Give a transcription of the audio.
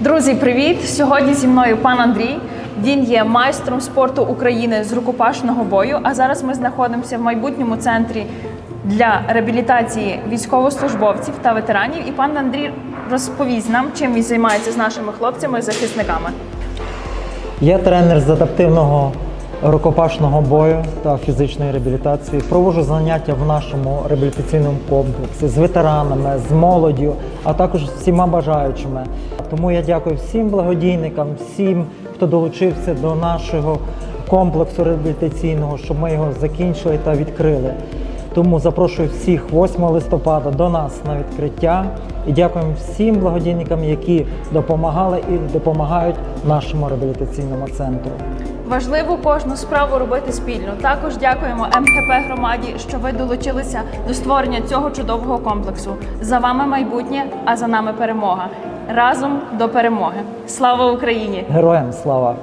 Друзі, привіт! Сьогодні зі мною пан Андрій. Він є майстром спорту України з рукопашного бою. А зараз ми знаходимося в майбутньому центрі для реабілітації військовослужбовців та ветеранів. І пан Андрій розповість нам, чим він займається з нашими хлопцями-захисниками. Я тренер з адаптивного рукопашного бою та фізичної реабілітації. Проводжу заняття в нашому реабілітаційному комплексі з ветеранами, з молоддю, а також всіма бажаючими. Тому я дякую всім благодійникам, всім, хто долучився до нашого комплексу реабілітаційного, щоб ми його закінчили та відкрили. Тому запрошую всіх 8 листопада до нас на відкриття і дякуємо всім благодійникам, які допомагали і допомагають нашому реабілітаційному центру. Важливо кожну справу робити спільно. Також дякуємо МХП громаді, що ви долучилися до створення цього чудового комплексу. За вами майбутнє, а за нами перемога. Разом до перемоги. Слава Україні! Героям слава!